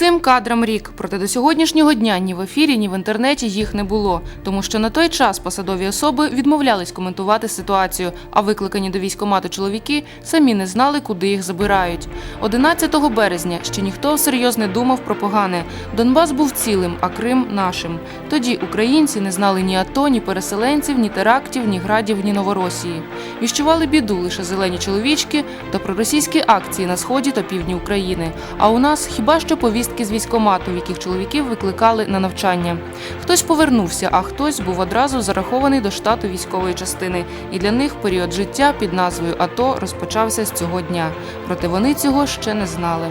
Цим кадрам рік, проте до сьогоднішнього дня ні в ефірі, ні в інтернеті їх не було, тому що на той час посадові особи відмовлялись коментувати ситуацію, а викликані до військкомату чоловіки самі не знали, куди їх забирають. 11 березня ще ніхто всерйоз не думав про погане. Донбас був цілим, а Крим нашим. Тоді українці не знали ні АТО, ні переселенців, ні терактів, ні градів, ні Новоросії. Віщували біду лише зелені чоловічки та проросійські акції на сході та півдні України. А у нас хіба що повістки з військкомату, в яких чоловіків викликали на навчання. Хтось повернувся, а хтось був одразу зарахований до штату військової частини. І для них період життя під назвою АТО розпочався з цього дня. Проте вони цього ще не знали.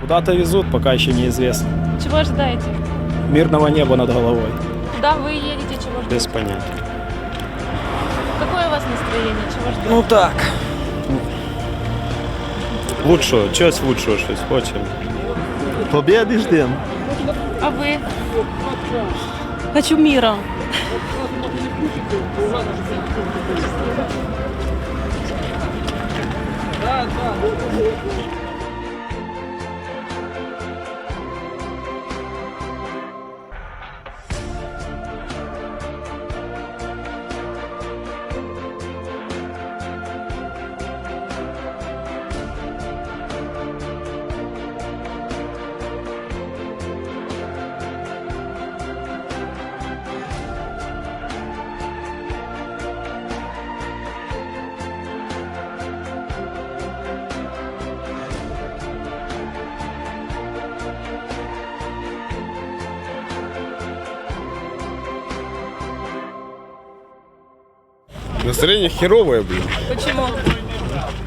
Куда-то везут, пока еще неизвестно. Чего ожидаете? Мирного неба над головой. Куда вы едете? Чего ждете? Без понятия. Какое у вас настроение? Чего ждете? Ну так. Лучшого, чогось лучшого щось хочемо. Победи ждем. А вы? Хочу мира. Настроение херовое, блин. Почему?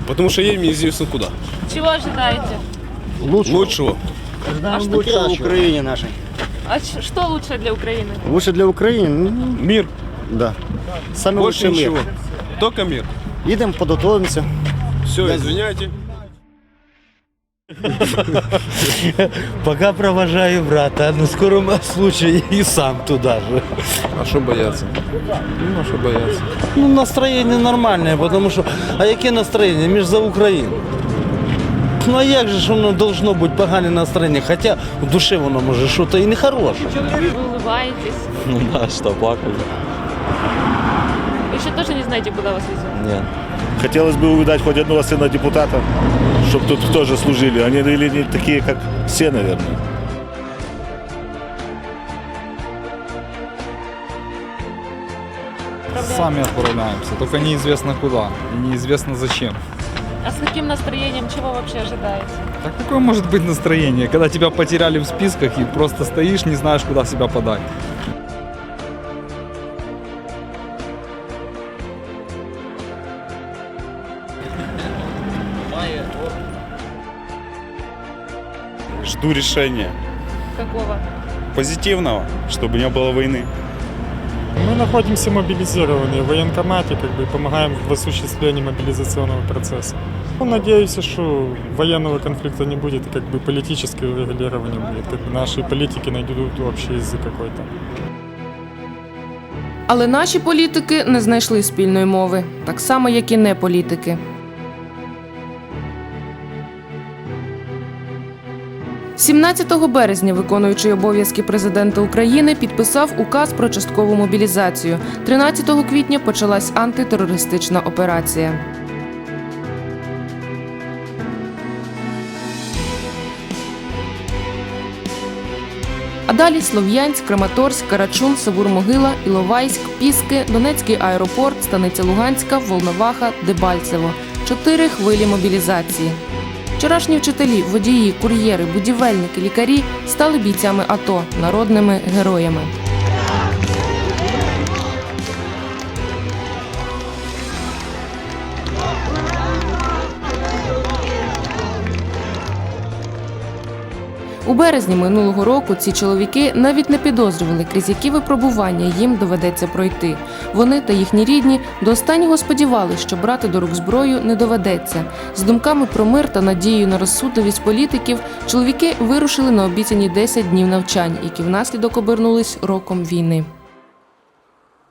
Потому что едем неизвестно куда. Чего ожидаете? Лучшего. А что, Лучше Украине нашей. а что лучше для Украины? Лучше для України? Ну, Мир. да. Саме Больше лучший ничего. мир. Только мир. Їдемо, подготовимося. Все, извиняйте. Пока провожаю брата, но скоро м- случай и сам туда же. А що бояться? Ну, а що бояться? Ну, настроєння нормальне, потому що, а яке настроєння? Ми ж за Україну. Ну а як же ж воно должно бути погане настроєння? Хоча в душі воно може щось і не хороше. Вы улыбаетесь. Ну да, що плакали? Вы еще тоже не знаете, куда вас везет? Ні. Хотелось бы увидать хоть одного сына депутата, Чтобы тут тоже служили. Они или не такие, как все, наверное. Сами отправляемся, только неизвестно куда и неизвестно зачем. А с каким настроением? Чего вообще ожидаете? Так какое может быть настроение, когда тебя потеряли в списках и просто стоишь, не знаешь, куда себя подать? Жду решения. Какого? Позитивного, чтобы не было войны. Мы находимся мобилизированные в военкомате, как бы помогаем в осуществлении мобилизационного процесса. Ну, надеюсь, что военного конфликта не будет, и как бы политическое урегулирование будет. Как бы наши политики найдут общий язык какой-то. Але наші політики не знайшли спільної мови, так само, як і не політики. «17 березня виконуючий обов'язки президента України підписав указ про часткову мобілізацію. 13 квітня почалась антитерористична операція. А далі Слов'янськ, Краматорськ, Карачун, Савур-Могила, Іловайськ, Піски, Донецький аеропорт, Станиця Луганська, Волноваха, Дебальцево. Чотири хвилі мобілізації. Вчорашні вчителі, водії, кур'єри, будівельники, лікарі стали бійцями АТО, народними героями. У березні минулого року ці чоловіки навіть не підозрювали, крізь які випробування їм доведеться пройти. Вони та їхні рідні до останнього сподівалися, що брати до рук зброю не доведеться. З думками про мир та надією на розсудливість політиків чоловіки вирушили на обіцяні 10 днів навчань, які внаслідок обернулись роком війни.